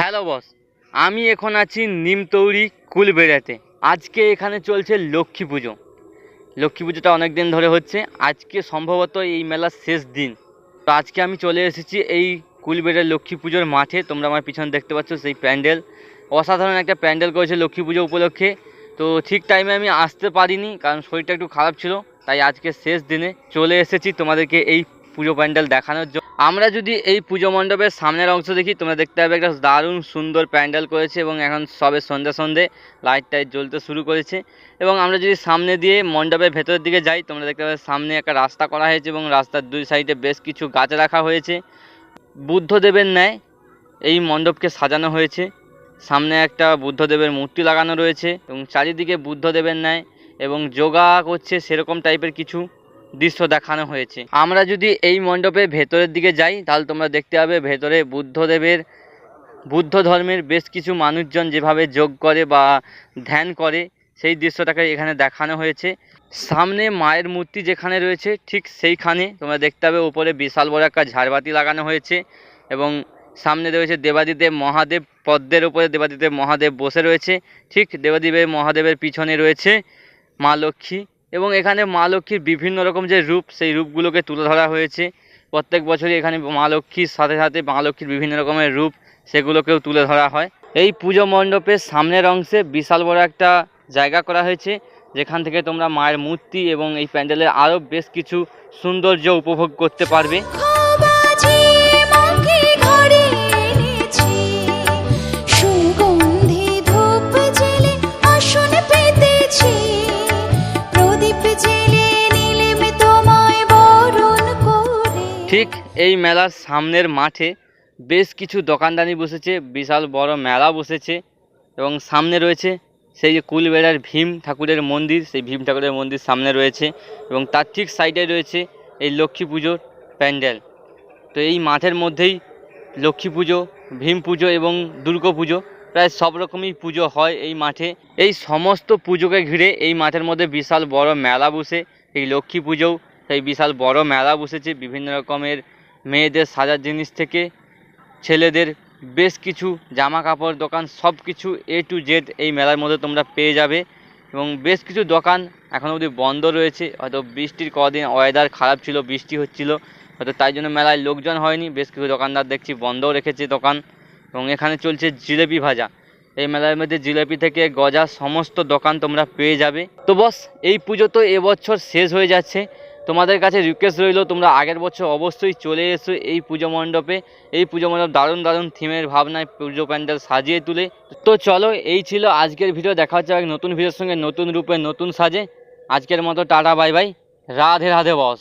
Hello boss, আমি এখন আছি নিমতৌরি কুলবেড়াতে। আজকে এখানে চলছে লক্ষ্মী পুজো। লক্ষ্মী পুজোটা অনেক দিন ধরে হচ্ছে। আজকে সম্ভবত এই মেলার শেষ দিন। তো আজকে আমি চলে এসেছি এই কুলবেড়ার লক্ষ্মী পুজোর মাঠে। তোমরা আমার পিছনে দেখতে পাচ্ছ সেই প্যান্ডেল। অসাধারণ একটা প্যান্ডেল করেছে লক্ষ্মী পুজো উপলক্ষে। তো ঠিক টাইমে আমি আসতে পারিনি, কারণ শরীরটা একটু খারাপ ছিল। তাই আজকে শেষ দিনে চলে এসেছি তোমাদেরকে এই পুজো প্যান্ডেল দেখানোর জন্য। আমরা যদি এই পুজো মণ্ডপের সামনের অংশ দেখি, তোমরা দেখতে পাবে একটা দারুণ সুন্দর প্যান্ডেল করেছে এবং এখন সবে সন্ধ্যা সন্ধ্যে লাইট টাইট জ্বলতে শুরু করেছে। এবং আমরা যদি সামনে দিয়ে মণ্ডপের ভেতরের দিকে যাই, তোমরা দেখতে পাবে সামনে একটা রাস্তা করা হয়েছে এবং রাস্তার দুই সাইডে বেশ কিছু গাছ রাখা হয়েছে। বুদ্ধদেবের ন্যায় এই মণ্ডপকে সাজানো হয়েছে। সামনে একটা বুদ্ধদেবের মূর্তি লাগানো রয়েছে এবং চারিদিকে বুদ্ধদেবের ন্যায় এবং যোগা করছে সেরকম টাইপের কিছু। দৃশ্য দেখানো হয়েছে। আমরা যদি এই মণ্ডপের ভেতরের দিকে যাই, তাহলে তোমরা দেখতে পাবে ভেতরে বুদ্ধদেবের বুদ্ধ ধর্মের বেশ কিছু মানুষজন যেভাবে যোগ করে বা ধ্যান করে, সেই দৃশ্যটাকে এখানে দেখানো হয়েছে। সামনে মায়ের মূর্তি যেখানে রয়েছে, ঠিক সেইখানে তোমরা দেখতে পাবে উপরে বিশাল বড় একটা ঝাড়বাতি লাগানো হয়েছে এবং সামনে রয়েছে দেবাদিদেব মহাদেব, পদ্মের উপরে দেবাদিদেব মহাদেব বসে রয়েছে, ঠিক দেবাদিদেব মহাদেবের পিছনে রয়েছে মা লক্ষ্মী। এবং এখানে মা লক্ষ্মীর বিভিন্ন রকম যে রূপ, সেই রূপগুলোকে তুলে ধরা হয়েছে। প্রত্যেক বছরই এখানে মা লক্ষ্মীর সাথে সাথে মা লক্ষ্মীর বিভিন্ন রকমের রূপ, সেগুলোকেও তুলে ধরা হয়। এই পুজো মণ্ডপের সামনের অংশে বিশাল বড় একটা জায়গা করা হয়েছে, যেখান থেকে তোমরা মায়ের মূর্তি এবং এই প্যান্ডেলের আরও বেশ কিছু সৌন্দর্য উপভোগ করতে পারবে। ঠিক এই মেলার সামনের মাঠে বেশ কিছু দোকানদানি বসেছে, বিশাল বড় মেলা বসেছে এবং সামনে রয়েছে সেই যে কুলবেড়ার ভীম ঠাকুরের মন্দির, সেই ভীম ঠাকুরের মন্দির সামনে রয়েছে এবং তার ঠিক সাইডে রয়েছে এই লক্ষ্মী পুজোর প্যান্ডেল। তো এই মাঠের মধ্যেই লক্ষ্মী পুজো, ভীম পুজো এবং দুর্গা পুজো প্রায় সব রকমই পুজো হয় এই মাঠে। এই সমস্ত পুজোকে ঘিরে এই মাঠের মধ্যে বিশাল বড় মেলা বসে, এই লক্ষ্মী পুজোও সেই বিশাল বড় মেলা বসেছে বিভিন্ন রকমের মেয়েদের সাজার জিনিস থেকে, ছেলেদের বেশ কিছু জামা কাপড় দোকান সব কিছু এ টু জেড এই মেলার মধ্যে তোমরা পেয়ে যাবে। এবং বেশ কিছু দোকান এখনও অবধি বন্ধ রয়েছে। হয়তো বৃষ্টির কদিন ওয়েদার খারাপ ছিল, বৃষ্টি হচ্ছিল, হয়তো তাই জন্য মেলায় লোকজন হয়নি। বেশ কিছু দোকানদার দেখছি বন্ধও রেখেছে দোকান। এবং এখানে চলছে জিলেপি ভাজা। এই মেলার মধ্যে জিলেপি থেকে গজা সমস্ত দোকান তোমরা পেয়ে যাবে। তো বস, এই পুজো তো এবছর শেষ হয়ে যাচ্ছে। তোমাদের কাছে রিকোয়েস্ট রইল, তোমরা আগের বছর অবশ্যই চলে এসো এই পুজো মণ্ডপে। এই পুজো মণ্ডপ দারুণ দারুণ থিমের ভাবনায় পুজো প্যান্ডেল সাজিয়ে তুলে। তো চলো, এই ছিল আজকের ভিডিও দেখা হচ্ছে এক নতুন ভিডিওর সঙ্গে নতুন রূপে, নতুন সাজে। আজকের মতো tata bye bye Radhe Radhe boss.